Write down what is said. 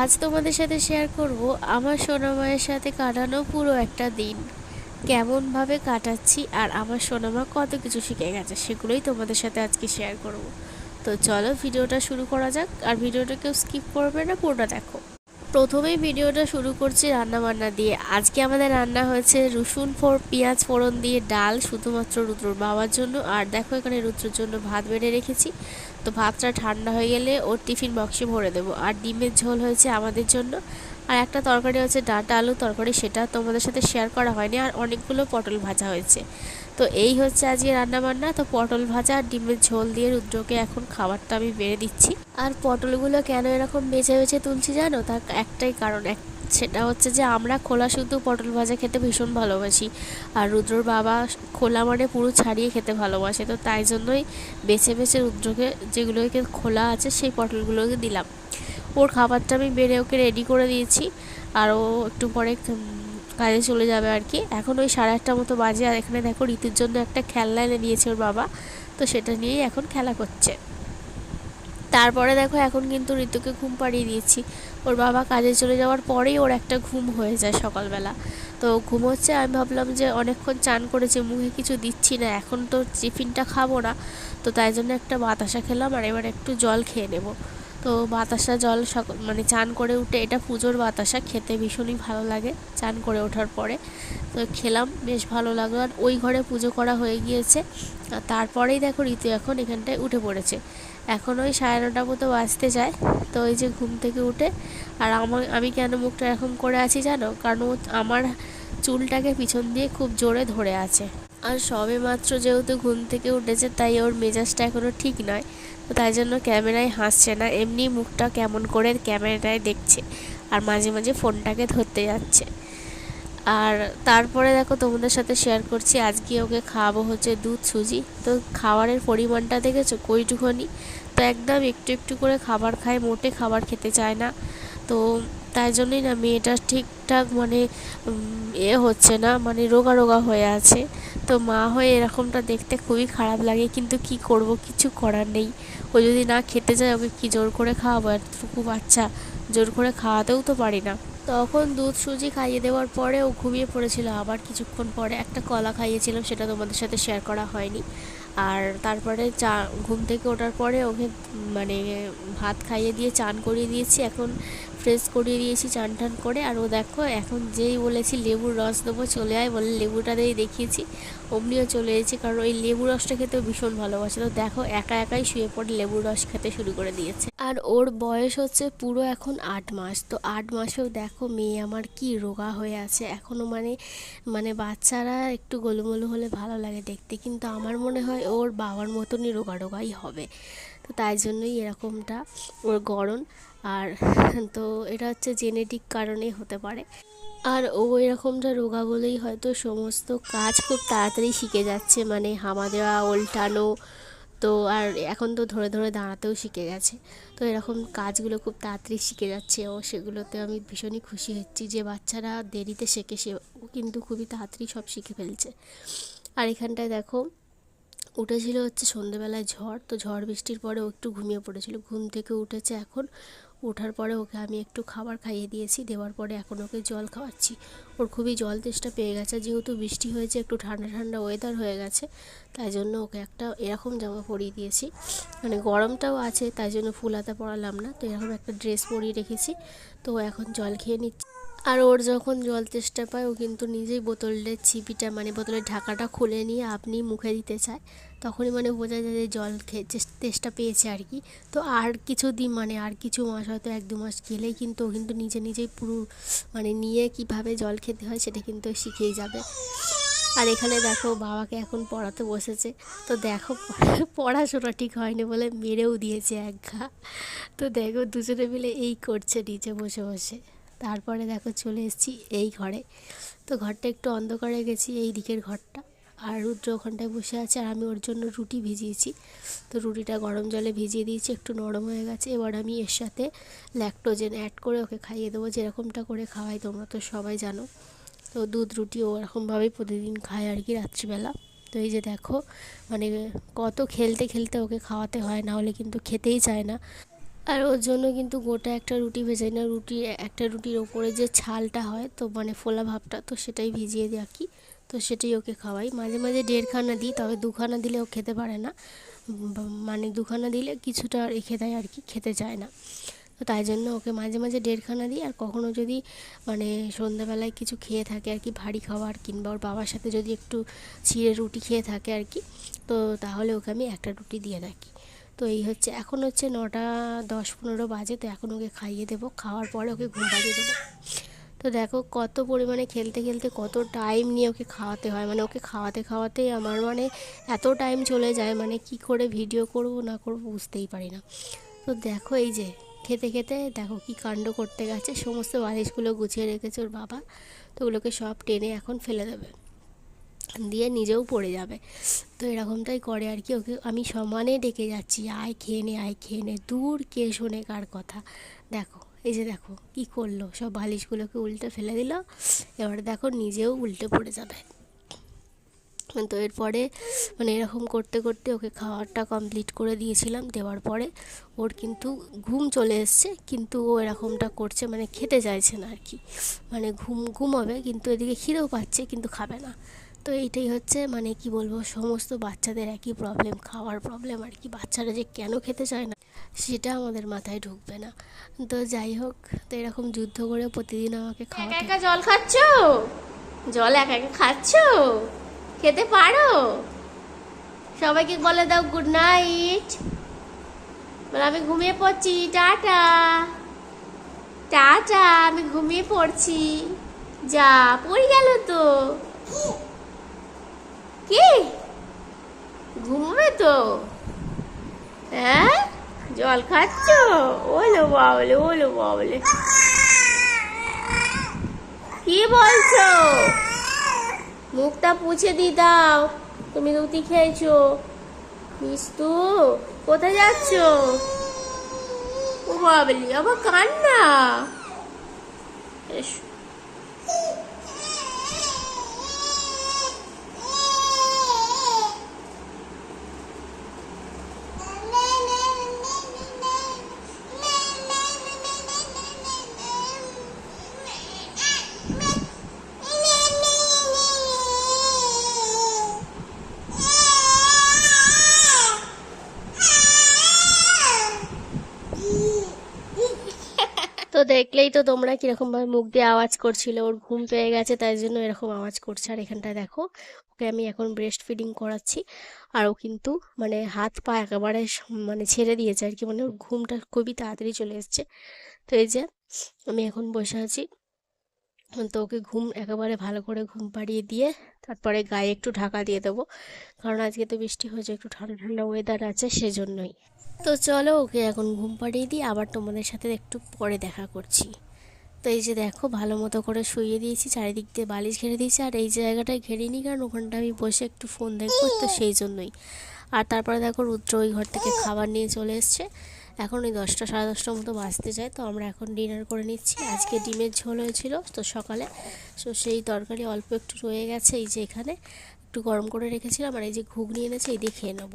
আজ তোমাদের সাথে শেয়ার করব আমার সোনামায়ের সাথে কাটানো পুরো একটা দিন। কেমনভাবে কাটাচ্ছি আর আমার সোনামা কত কিছু শিখে গেছে সেগুলোই তোমাদের সাথে আজকে শেয়ার করব। তো চলো ভিডিওটা শুরু করা যাক আর ভিডিওটা কেউ স্কিপ করবে না, পুরোটা দেখো। প্রথমেই ভিডিওটা শুরু করছি রান্না বান্না দিয়ে। আজকে আমাদের রান্না হয়েছে রসুন ফোর পেঁয়াজ ফোড়ন দিয়ে ডাল শুধুমাত্র রুদ্রর বাবার জন্য। আর দেখো এখানে রুদ্রর জন্য ভাত বেড়ে রেখেছি। তো ভাতটা ঠান্ডা হয়ে গেলে ওর টিফিন বক্সে ভরে দেবো। আর ডিমের ঝোল হয়েছে আমাদের জন্য। আর একটা তরকারি হচ্ছে ডাটা আলু তরকারি, সেটা তোমাদের সাথে শেয়ার করা হয়নি। আর অনেকগুলো পটল ভাজা হয়েছে। তো এই হচ্ছে আজকে রান্নাবান্না। তো পটল ভাজা আর ডিমের ঝোল দিয়ে রুদ্রকে এখন খাবারটা আমি বেড়ে দিচ্ছি। আর পটলগুলো কেন এরকম বেছে বেছে তুলছি জানো? তার একটাই কারণ, এক সেটা হচ্ছে যে আমরা খোলা শুধু পটল ভাজা খেতে ভীষণ ভালোবাসি। আর রুদ্রর বাবা খোলা মানে পুরো ছাড়িয়ে খেতে ভালোবাসে, তো তাই জন্যই বেছে বেছে রুদ্রকে যেগুলোকে খোলা আছে সেই পটলগুলোকে দিলাম। ওর খাবারটা আমি বেড়ে ওকে রেডি করে দিয়েছি, আর ও একটু পরে কাজে চলে যাবে আর কি। এখন ওই সাড়ে আটটা মতো বাজে, আর এখানে দেখো ঋতুর জন্য একটা খেলনা এনে দিয়েছে ওর বাবা, তো সেটা নিয়েই এখন খেলা করছে। তারপরে দেখো এখন কিন্তু ঋতুকে ঘুম পাড়িয়ে দিয়েছি। ওর বাবা কাজে চলে যাওয়ার পরেই ওর একটা ঘুম হয়ে যায় সকালবেলা। তো ঘুম হচ্ছে, আমি ভাবলাম যে অনেকক্ষণ চান করেছে, মুখে কিছু দিচ্ছি না, এখন তো টিফিনটা খাব না। তো তাই জন্য একটা বাতাসা খেলাম আর এবার একটু জল খেয়ে নেব। তো বাতাসা জল মানে চান করে উঠে, এটা পুজোর বাতাসা, খেতে ভীষণই ভালো লাগে চান করে ওঠার পরে। তো খেলাম, বেশ ভালো লাগল। আর ওই ঘরে পুজো করা হয়ে গিয়েছে। তারপরেই দেখো ঋতু এখন এখানটায় উঠে পড়েছে। এখন ওই সাড়ে নটা মতো বাজতে যায়। তো ওই যে ঘুম থেকে উঠে, আর আমার আমি কেন মুখটা এরকম করে আছি জানো? কারণ আমার চুলটাকে পিছন দিয়ে খুব জোরে ধরে আছে। আর সবে মাত্র যেহেতু ঘুম থেকে উঠেছে, তাই ওর মেজাজটা এখনও ঠিক নয়। তো তাই জন্য ক্যামেরায় হাসছে না। এমনি মুখটা কেমন করে ক্যামেরায় দেখছে আর মাঝে মাঝে ফোনটাকে ধরতে যাচ্ছে। আর তারপরে দেখো তোমাদের সাথে শেয়ার করছি, আজকে ওকে খাওয়াবো হচ্ছে দুধ সুজি। তো খাবারের পরিমাণটা দেখেছ? কইটুখানি। তো একদম একটু একটু করে খাবার খায়, মোটে খাবার খেতে চায় না। তো তাই জন্যই না মেয়েটা ঠিকঠাক মানে এ হচ্ছে না মানে রোগা রোগা হয়ে আছে। তো মা হয়ে এরকমটা দেখতে খুবই খারাপ লাগে, কিন্তু কি করব কিছু করার নেই। ও যদি না খেতে যায় ওকে কি জোর করে খাওয়াবো? এতটুকু বাচ্চা, জোর করে খাওয়াতেও তো পারি না। তখন দুধ সুজি খাইয়ে দেওয়ার পরে ও ঘুমিয়ে পড়েছিল। আবার কিছুক্ষণ পরে একটা কলা খাইয়েছিলাম, সেটা তোমাদের সাথে শেয়ার করা হয়নি। আর তারপরে চা, ঘুম থেকে ওঠার পরে ওকে মানে ভাত খাইয়ে দিয়ে, চান করিয়ে দিয়েছি। এখন ফ্রেশ করিয়ে দিয়েছি, চান টান করে। আর ও দেখো, এখন যেই বলেছি লেবুর রস দেবো, চলে আয় বলে লেবুটা দিয়ে দেখিয়েছি। অমনিও চলে এসেছি, কারণ ওই লেবুর রসটা খেতেও ভীষণ ভালোবাসে। তো দেখো, একা একাই শুয়ে পড়ে লেবুর রস খেতে শুরু করে দিয়েছে। আর ওর বয়স হচ্ছে পুরো এখন আট মাস। তো আট মাসেও দেখো, মেয়ে আমার কি রোগা হয়ে আছে। এখনও মানে মানে বাচ্চারা একটু গোলুমোলু হলে ভালো লাগে দেখতে, কিন্তু আমার মনে হয় ওর বাবার মতনই রোগা রোগাই হবে। তো তাই জন্যই এরকমটা ওর গরম আর তো এটা হচ্ছে জেনেটিক কারণে হতে পারে। আর ও এরকমটা রোগা বলেই হয়তো সমস্ত কাজ খুব তাড়াতাড়ি শিখে যাচ্ছে মানে হামা দেওয়া ওল্টানো তো আর এখন তো ধরে ধরে দাঁড়াতেও শিখে গেছে। তো এরকম কাজগুলো খুব তাড়াতাড়ি শিখে যাচ্ছে ও, সেগুলোতে আমি ভীষণই খুশি হচ্ছি যে বাচ্চারা দেরিতে শেখে, সে কিন্তু খুবই তাড়াতাড়ি সব শিখে ফেলছে। আর এখানটায় দেখো, উঠেছিল হচ্ছে সন্ধেবেলায় ঝড়, তো ঝড় বৃষ্টির পরে ও একটু ঘুমিয়ে পড়েছিল। ঘুম থেকে উঠেছে এখন ওঠার পরে ওকে আমি একটু খাবার খাইয়ে দিয়েছি, দেওয়ার পরে এখন ওকে জল খাওয়াচ্ছি। ওর খুবই জল তেষ্টা পেয়ে গেছে, যেহেতু বৃষ্টি হয়েছে, একটু ঠান্ডা ঠান্ডা ওয়েদার হয়ে গেছে, তাই জন্য ওকে একটা এরকম জামা পরিয়ে দিয়েছি। মানে গরমটাও আছে, তাই জন্য ফুল হাতা পরালাম না, তো এরকম একটা ড্রেস পরিয়ে রেখেছি, তো এখন জল খেয়ে নিচ্ছি। আর ওর যখন জল তেষ্টা পায়, ও কিন্তু নিজেই বোতলের ছিপিটা মানে বোতলের ঢাকাটা খুলে নিয়ে আপনি মুখে দিতে চায়। তখনই মানে বোঝা যায় যে জল খেয়ে তেষ্টা পেয়েছে আর কি। তো আর কিছু দিন মানে আর কিছু মাস হয়তো এক দু মাস গেলেই কিন্তু কিন্তু নিজে নিজেই পুরো মানে নিয়ে কীভাবে জল খেতে হয় সেটা কিন্তু শিখেই যাবে। আর এখানে দেখো বাবাকে এখন পড়াতে বসেছে। তো দেখো পড়াশোনা ঠিক হয়নি বলে মেরেও দিয়েছে এক ঘা। তো দেখো দুজনে মিলে এই করছে নিচে বসে বসে। তারপরে দেখো চলে এসেছি এই ঘরে। তো ঘরটা একটু অন্ধকারে গেছি, এই দিকের ঘরটা। আর রুদ্র ওখানটায় বসে আছে আর আমি ওর জন্য রুটি ভিজিয়েছি। তো রুটিটা গরম জলে ভিজিয়ে দিয়েছি, একটু নরম হয়ে গেছে। এবার আমি এর সাথে ল্যাকটোজেন অ্যাড করে ওকে খাইয়ে দেবো, যেরকমটা করে খাওয়াই তোমরা তো সবাই জানো। তো দুধ রুটি ওরকমভাবেই প্রতিদিন খায় আর কি রাত্রিবেলা। তো এই যে দেখো মানে কত খেলতে খেলতে ওকে খাওয়াতে হয়, না হলে কিন্তু খেতেই চায় না। আর ওর জন্য কিন্তু গোটা একটা রুটি ভেজাই না রুটি, একটা রুটির ওপরে যে ছালটা হয়, তো মানে ফোলা ভাবটা, তো সেটাই ভিজিয়ে রাখি তো সেটাই ওকে খাওয়াই। মাঝে মাঝে দেড়খানা দিই, তবে দুখানা দিলে ও খেতে পারে না। মানে দুখানা দিলে কিছুটা আর রেখে দেয় আর কি, খেতে চায় না। তো তাই জন্য ওকে মাঝে মাঝে দেড়খানা দিই, আর কখনো যদি মানে সন্ধ্যাবেলায় কিছু খেয়ে থাকে আর কি, ভারী খাবার কিংবা ওর বাবার সাথে যদি একটু ছিঁড়ে রুটি খেয়ে থাকে আর কি, তো তাহলে ওকে আমি একটা রুটি দিয়ে রাখি। তো এই হচ্ছে, এখন হচ্ছে নটা দশ পনেরো বাজে, তো এখন ওকে খাইয়ে দেবো। খাওয়ার পরে ওকে ঘুম পাড়িয়ে দেবো। তো দেখো কত পরিমাণে খেলতে খেলতে কত টাইম নিয়ে ওকে খাওয়াতে হয়। মানে ওকে খাওয়াতে, খাওয়াতেই আমার মানে এত টাইম চলে যায়। মানে কি করে ভিডিও করব, না করব বুঝতেই পারি না। তো দেখো এই যে, খেতে খেতে দেখো কি কাণ্ড করতে গেছে। সমস্ত বালিশগুলো গুছিয়ে রেখেছে ওর বাবা। তো ওগুলোকে সব টেনে এখন ফেলে দেবে। দিয়ে নিজেও পড়ে যাবে। তো এরকমটাই করে আর কি ওকে। আমি সমানে ডেকে যাচ্ছি, আয় খেয়ে নে, আয় খেয়ে নে। দূর কে শোনে কার কথা। দেখো এই যে দেখো, কি করল? সব বালিশগুলোকে উল্টে ফেলে দিল। এবার দেখো নিজেও উল্টে পড়ে যাবে। তো এরপরে মানে এরকম করতে করতে ওকে খাওয়ারটা কমপ্লিট করে দিয়েছিলাম। দেওয়ার পরে ওর কিন্তু ঘুম চলে এসছে, কিন্তু ও এরকমটা করছে মানে খেতে চাইছে না আর কি। মানে ঘুম ঘুমাবে কিন্তু এদিকে খিদেও পাচ্ছে, কিন্তু খাবে না। তো এইটাই হচ্ছে মানে কি বলব সমস্ত বাচ্চাদের একই প্রবলেম খাওয়ার প্রবলেম আর কি বাচ্চারা যে কেন খেতে চায় না সেটা আমাদের মাথায় ঢুকবে না। তো যাই হোক তো এরকম যুদ্ধ করে প্রতিদিন আমাকে খাওয়া একা জল খাচ্ছ? জল একা একা খাচ্ছ? খেতে পারো? সবাইকে বলে দাও গুড নাইট বলে আমি ঘুমিয়ে পড়ছি টাটা। টাটা আমি ঘুমিয়ে পড়ছি। যা পড়ে গেল তো। কি? ঘুমবে তো। হ্যাঁ? জল খাচ্ছ? ওলো বাবলে ওলো বাবলে। কি বলছো? মুখটা পুছে দি, দাও। তুমি রুটি খেয়েছো। মিস্তু কোথায় যাচ্ছ? ও বাবলি, আবার কান্না? এসো দেখলেই তো তোমরা কীরকম ভাবে মুখ দিয়ে আওয়াজ করছিল। ওর ঘুম পেয়ে গেছে, তাই জন্য এরকম আওয়াজ করছে। আর এখানটায় দেখো, ওকে আমি এখন ব্রেস্ট ফিডিং করাচ্ছি। আর ও কিন্তু মানে হাত পা একেবারে মানে ছেড়ে দিয়েছে আর কি। মানে ওর ঘুমটা খুবই তাড়াতাড়ি চলে এসছে। তো এই যে আমি এখন বসে আছি। তো ওকে ঘুম একেবারে ভালো করে ঘুম পাড়িয়ে দিয়ে তারপরে গায়ে একটু ঢাকা দিয়ে দেবো। কারণ আজকে তো বৃষ্টি হয়েছে একটু ঠান্ডা ঠান্ডা ওয়েদার আছে সেজন্যই। তো চলো ওকে এখন ঘুম পাড়িয়ে দিই আবার তোমাদের সাথে একটু পরে দেখা করছি। তো এই যে দেখো ভালো মতো করে শুইয়ে দিয়েছি চারিদিক দিয়ে বালিশ ঘেরে দিয়েছি। আর এই জায়গাটায় ঘেরিনি কারণ ওখানটা আমি বসে একটু ফোন দেখব তো সেই জন্যই। আর তারপরে দেখো রুদ্র ওই ঘর থেকে খাবার নিয়ে চলে এসছে। এখন ওই দশটা, সাড়ে দশটার মতো বাঁচতে যায়, তো আমরা এখন ডিনার করে নিচ্ছি। আজকে ডিমের ঝোল হয়েছিল, তো সকালে। তো সেই তরকারি অল্প একটু রয়ে গেছে, এই যে এখানে। একটু গরম করে রেখেছিলাম, আর এই যে ঘুগনি এনেছে, এই দিয়ে খেয়ে নেব।